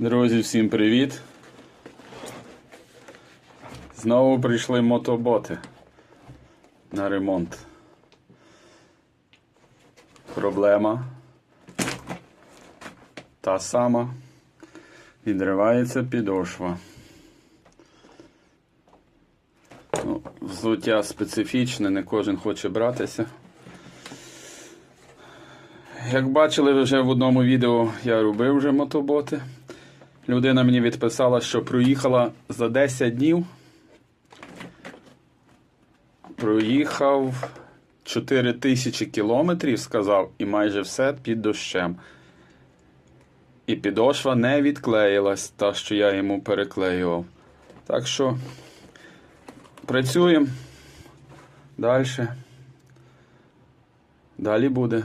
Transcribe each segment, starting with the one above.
Друзі, всім привіт! Знову прийшли мотоботи на ремонт. Проблема та сама. Відривається підошва. Ну, взуття специфічне, не кожен хоче братися. Як бачили вже в одному відео, я робив вже мотоботи. Людина мені відписала, що проїхала за 10 днів. Проїхав 4 тисячі кілометрів, сказав, і майже все під дощем. І підошва не відклеїлась, та, що я йому переклеював. Так що працюємо. Далі. Далі буде.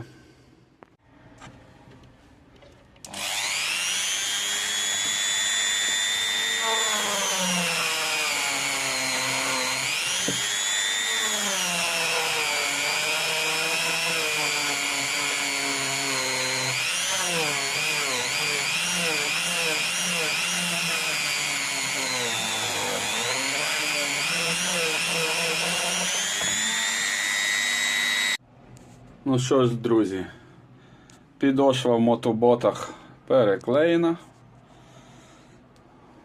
Ну що ж, друзі, підошва в мотоботах переклеєна.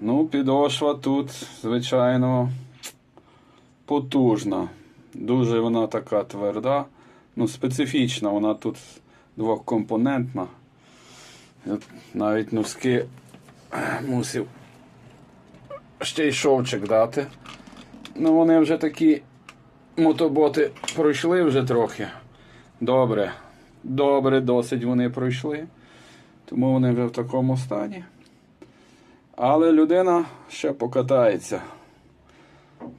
Ну, підошва тут, звичайно, потужна. Дуже вона така тверда. Ну, специфічна, вона тут двокомпонентна. Навіть носки мусив ще й шовчик дати. Ну, вони вже такі мотоботи пройшли вже трохи. Добре. Добре, досить вони пройшли. Тому вони вже в такому стані. Але людина ще покатається.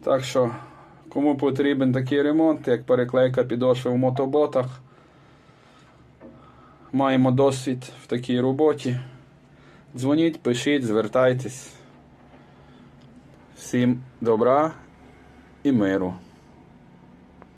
Так що, кому потрібен такий ремонт, як переклейка підошви в мотоботах, маємо досвід в такій роботі. Дзвоніть, пишіть, звертайтесь. Всім добра і миру.